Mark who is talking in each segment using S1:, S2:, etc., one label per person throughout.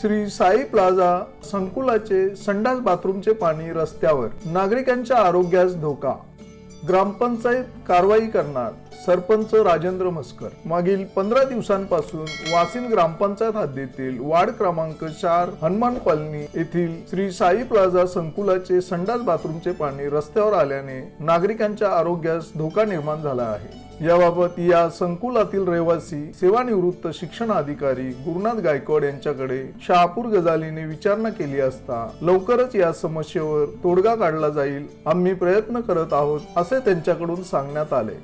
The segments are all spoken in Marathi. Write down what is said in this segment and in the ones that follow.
S1: श्री साई प्लाझा संकुलाचे संडास बाथरूमचे पाणी रस्त्यावर. नागरिकांच्या आरोग्यास धोका. ग्रामपंचायत कारवाई करणार. सरपंच राजेंद्र मस्कर. मागील पंधरा दिवसांपासून वासिन ग्रामपंचायत हद्दीतील वार्ड क्रमांक चार हनुमान कॉलनी येथील श्री साई प्लाझा संकुलाचे संडास बाथरूमचे पाणी रस्त्यावर आल्याने नागरिकांच्या आरोग्यास धोका निर्माण झाला आहे. याबाबत या संकुलातील रहिवासी सेवानिवृत्त शिक्षण अधिकारी गुरुनाथ गायकवाड यांच्याकडे शहापूर गजालीने विचारणा केली असता लवकरच या समस्येवर तोडगा काढला जाईल आम्ही प्रयत्न करत आहोत असे त्यांच्याकडून सांगण्यात आले.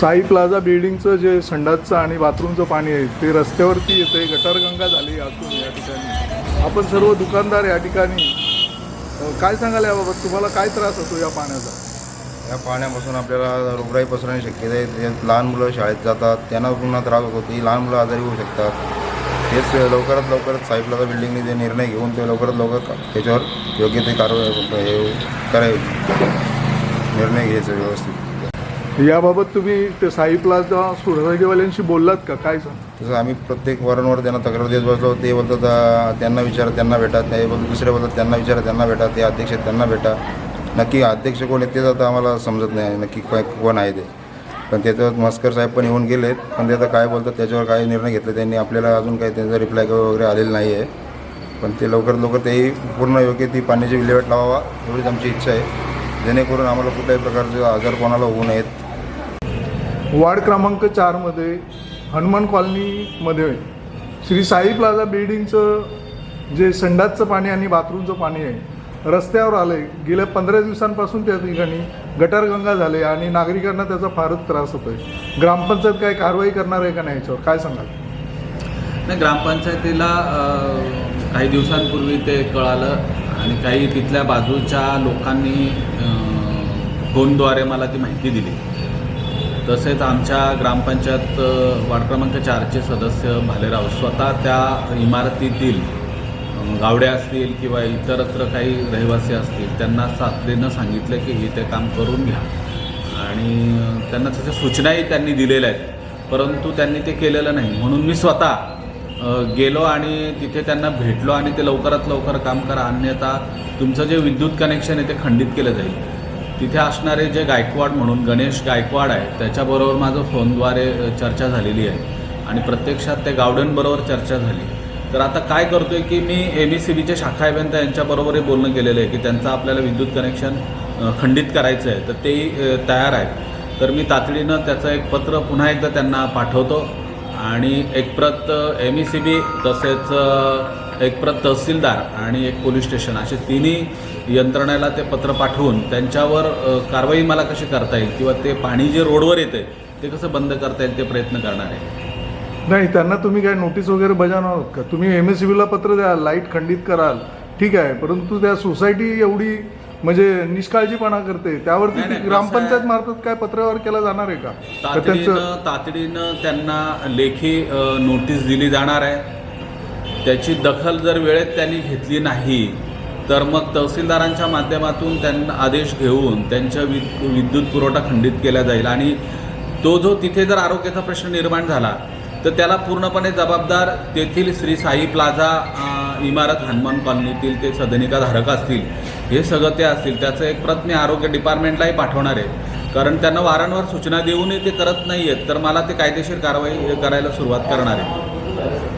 S1: साई प्लाझा बिल्डिंगचं जे संडासचं आणि बाथरूमचं पाणी आहे ते रस्त्यावरती येते गटारगंगा झाली असून या ठिकाणी. आपण सर्व दुकानदार या ठिकाणी काय सांगाल याबाबत? तुम्हाला काय त्रास होतो या पाण्याचा?
S2: या पाण्यापासून आपल्याला रोगराई पसरण्याची शक्यता आहे. लहान मुलं शाळेत जातात त्यांना पुन्हा त्रास होतो ती लहान मुलं आजारी होऊ शकतात. तेच लवकरात लवकरात साईप्लाझा बिल्डिंगने जे निर्णय घेऊन ते लवकरात लवकर त्याच्यावर योग्य ते कारवाई हे करावे निर्णय घ्यायचं व्यवस्थित.
S1: याबाबत तुम्ही ते साई प्लाझा सोसायटीवाल्यांशी बोललात का? काय सांग?
S2: तसं आम्ही प्रत्येक वारंवार त्यांना तक्रार देत बसलो. ते बोलतात त्यांना विचारा त्यांना भेटा. ते बोलतात दुसरे बोलतात त्यांना विचारा त्यांना भेटा. ते अध्यक्ष त्यांना भेटा. नक्की अध्यक्ष कोण आहेत तेच आता आम्हाला समजत नाही. नक्की काय कोण आहे ते? पण त्याच्यावर मस्कर साहेब पण येऊन गेलेत. पण ते आता काय बोलतात त्याच्यावर काय निर्णय घेतले त्यांनी आपल्याला अजून काही त्यांचा रिप्लाय वगैरे आलेला नाही आहे. पण ते लवकरात लवकर तेही पूर्ण योग्य ती पाण्याची विल्हेवाट लावावा एवढीच आमची इच्छा आहे. जेणेकरून आम्हाला कुठल्याही प्रकारचे आजार कोणाला होऊ नयेत.
S1: वार्ड क्रमांक चारमध्ये हनुमान कॉलनीमध्ये श्री साई प्लाझा बिल्डिंगचं जे संडासचं पाणी आणि बाथरूमचं पाणी आहे रस्त्यावर आलं. आहे गेल्या पंधरा दिवसांपासून त्या ठिकाणी गटारगंगा झाले आणि नागरिकांना त्याचा फारच त्रास होतो आहे ग्रामपंचायत काय कारवाई करणार आहे का नाही याच्यावर काय सांगाल?
S3: नाही ग्रामपंचायतीला काही दिवसांपूर्वी ते कळालं आणि काही तिथल्या बाजूच्या लोकांनी फोनद्वारे मला ती माहिती दिली. तसेच आमच्या ग्रामपंचायत वार्ड क्रमांक चारचे सदस्य भालेराव स्वतः त्या इमारतीतील गावड्या असतील किंवा इतरत्र काही रहिवासी असतील त्यांना तातडीनं सांगितलं की हे ते काम करून घ्या. आणि त्यांना त्याच्या सूचनाही त्यांनी दिलेल्या आहेत. परंतु त्यांनी ते केलेलं नाही. म्हणून मी स्वतः गेलो आणि तिथे त्यांना भेटलो आणि ते लवकरात लवकर काम करा. अन्यथा तुमचं जे विद्युत कनेक्शन आहे ते खंडित केलं जाईल. तिथे असणारे जे गायकवाड म्हणून गणेश गायकवाड आहे त्याच्याबरोबर माझं फोनद्वारे चर्चा झालेली आहे. आणि प्रत्यक्षात त्या गावड्यांबरोबर चर्चा झाली. तर आता काय करतो आहे की मी एम ई सी बीचे शाखा अभियंता यांच्याबरोबरही बोलणं केलेलं आहे की त्यांचं आपल्याला विद्युत कनेक्शन खंडित करायचं आहे तर तेही तयार आहेत. तर मी तातडीनं त्याचं एक पत्र पुन्हा एकदा त्यांना पाठवतो. आणि एक प्रत एम ई सी बी तसेच एक प्रत तहसीलदार आणि एक पोलीस स्टेशन असे तिन्ही यंत्रणेला ते पत्र पाठवून त्यांच्यावर कारवाई मला कशी करता येईल किंवा ते पाणी जे रोडवर येते ते कसं बंद करता येईल ते प्रयत्न करणार आहे.
S1: नाही त्यांना तुम्ही काय नोटीस वगैरे बजावणार आहात का? तुम्ही एम एस ला पत्र द्या लाइट खंडित कराल ठीक आहे परंतु त्या सोसायटी एवढी म्हणजे निष्काळजीपणा करते त्यावरती ग्रामपंचायत मार्फत काय पत्रव्यवहार केला जाणार आहे का?
S3: तातडीनं तातडीनं त्यांना लेखी नोटीस दिली जाणार आहे. त्याची दखल जर वेळेत त्यांनी घेतली नाही तर मग तहसीलदारांच्या माध्यमातून त्यांना आदेश घेऊन त्यांच्या वि विद्युत पुरवठा खंडित केला जाईल. आणि तो जो तिथे जर आरोग्याचा प्रश्न निर्माण झाला तर त्याला पूर्णपणे जबाबदार तेथील श्री साई प्लाझा इमारत हनुमान कॉलनीतील ते सदनिका धारक असतील हे सगळं ते असतील त्याचं एक प्रत मी आरोग्य डिपार्टमेंटलाही पाठवणार आहे. कारण त्यांना वारंवार सूचना देऊनही ते करत नाही आहेत तर मला ते कायदेशीर कारवाई करायला सुरुवात करणार आहे.